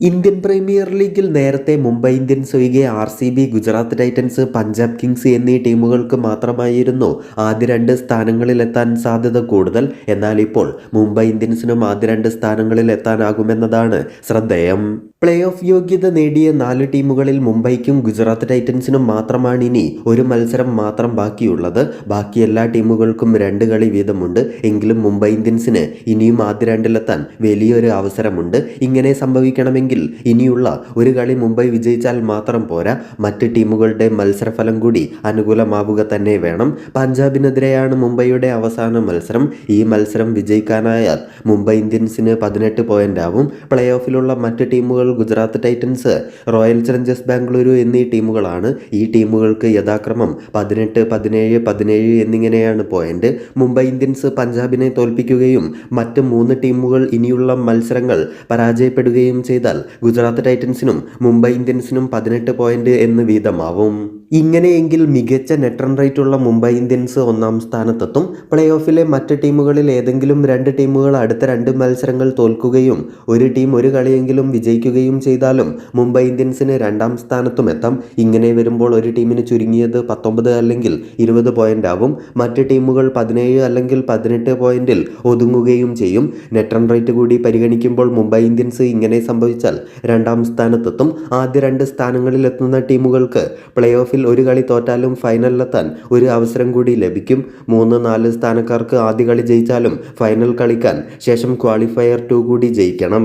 Indian premier ലീഗിൽ നേരത്തെ Mumbai Indians ഒഴികെ R C B Gujarat Titans Punjab Kings എന്നീ ടീമുകൾക്ക് മാത്രമായിരുന്നു ആദ്യ രണ്ട് സ്ഥാനങ്ങളിലെത്താൻ സാധ്യത കൂടുതൽ. എന്നാൽ ഇപ്പോൾ മുംബൈ ഇന്ത്യൻസിനും ആദ്യ രണ്ട് സ്ഥാനങ്ങളിൽ എത്താനാകുമെന്നതാണ് ശ്രദ്ധേയം. പ്ലേ ഓഫ് യോഗ്യത നേടിയ നാല് ടീമുകളിൽ മുംബൈക്കും ഗുജറാത്ത് ടൈറ്റൻസിനും മാത്രമാണ് ഇനി ഒരു മത്സരം മാത്രം ബാക്കിയുള്ളത്. ബാക്കി എല്ലാ ടീമുകൾക്കും രണ്ട് കളി വീതമുണ്ട്. എങ്കിലും മുംബൈ ഇന്ത്യൻസിന് ഇനിയും ആദ്യ രണ്ടിലെത്താൻ വലിയൊരു അവസരമുണ്ട്. ഇങ്ങനെ സംഭവിക്കണമെങ്കിൽ ഇനിയുള്ള ഒരു കളി മുംബൈ വിജയിച്ചാൽ മാത്രം പോരാ. മറ്റ് ടീമുകളുടെ മത്സരഫലം കൂടി അനുകൂലമാവുക തന്നെ വേണം. പഞ്ചാബിനെതിരെയാണ് മുംബൈയുടെ അവസാന മത്സരം. ഈ മത്സരം വിജയിക്കാനായാൽ മുംബൈ ഇന്ത്യൻസിന് പതിനെട്ട് പോയിന്റ് ആവും. പ്ലേ ഓഫിലുള്ള മറ്റ് ടീമുകൾ Gujarat Titans. Royal Challengers Bengaluru എന്നീ ടീമുകളാണ് ഈ ടീമുകൾക്ക് യഥാക്രമം പതിനെട്ട് പതിനേഴ് പതിനേഴ് എന്നിങ്ങനെയാണ് പോയിന്റ് മുംബൈ ഇന്ത്യൻസ് പഞ്ചാബിനെ തോൽപ്പിക്കുകയും മറ്റ് മൂന്ന് ടീമുകൾ ഇനിയുള്ള മത്സരങ്ങൾ പരാജയപ്പെടുകയും ചെയ്താൽ ഗുജറാത്ത് ടൈറ്റൻസിനും മുംബൈ ഇന്ത്യൻസിനും പതിനെട്ട് പോയിന്റ് എന്ന് വീതമാവും. ഇങ്ങനെയെങ്കിൽ മികച്ച നെറ്റ് റൺ റേറ്റ് ഉള്ള മുംബൈ ഇന്ത്യൻസ് ഒന്നാം സ്ഥാനത്തെത്തും. പ്ലേ ഓഫിലെ മറ്റ് ടീമുകളിൽ ഏതെങ്കിലും രണ്ട് ടീമുകൾ അടുത്ത രണ്ട് മത്സരങ്ങൾ തോൽക്കുകയും ഒരു ടീം ഒരു കളിയെങ്കിലും വിജയിക്കുകയും ചെയ്താലും മുംബൈ ഇന്ത്യൻസിന് രണ്ടാം സ്ഥാനത്തും എത്താം. ഇങ്ങനെ വരുമ്പോൾ ഒരു ടീമിന് ചുരുങ്ങിയത് പത്തൊമ്പത് അല്ലെങ്കിൽ ഇരുപത് പോയിന്റ് ആവും. മറ്റ് ടീമുകൾ പതിനേഴ് അല്ലെങ്കിൽ പതിനെട്ട് പോയിന്റിൽ ഒതുങ്ങുകയും ചെയ്യും. നെറ്റ് റൺ റേറ്റ് കൂടി പരിഗണിക്കുമ്പോൾ മുംബൈ ഇന്ത്യൻസ് ഇങ്ങനെ സംഭവിച്ചാൽ രണ്ടാം സ്ഥാനത്തെത്തും. ആദ്യ രണ്ട് സ്ഥാനങ്ങളിൽ എത്തുന്ന ടീമുകൾക്ക് പ്ലേ ഓഫിൽ ഒരു കളി തോറ്റാലും ഫൈനലിലെത്താൻ ഒരു അവസരം കൂടി ലഭിക്കും. മൂന്ന് നാല് സ്ഥാനക്കാർക്ക് ആദ്യ കളി ജയിച്ചാലും ഫൈനൽ കളിക്കാൻ ശേഷം ക്വാളിഫയർ ടു കൂടി ജയിക്കണം.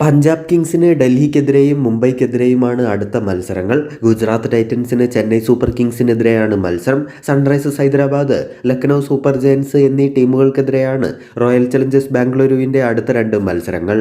പഞ്ചാബ് കിങ്സിന് ഡൽഹിക്കെതിരെയും മുംബൈക്കെതിരെയുമാണ് അടുത്ത മത്സരങ്ങൾ. ഗുജറാത്ത് ടൈറ്റൻസിന് ചെന്നൈ സൂപ്പർ കിങ്സിനെതിരെയാണ് മത്സരം. Sunrisers Hyderabad Lucknow Super Giants എന്നീ ടീമുകൾക്കെതിരെയാണ് റോയൽ ചലഞ്ചേഴ്സ് ബാംഗ്ലൂരുവിന്റെ അടുത്ത രണ്ട് മത്സരങ്ങൾ.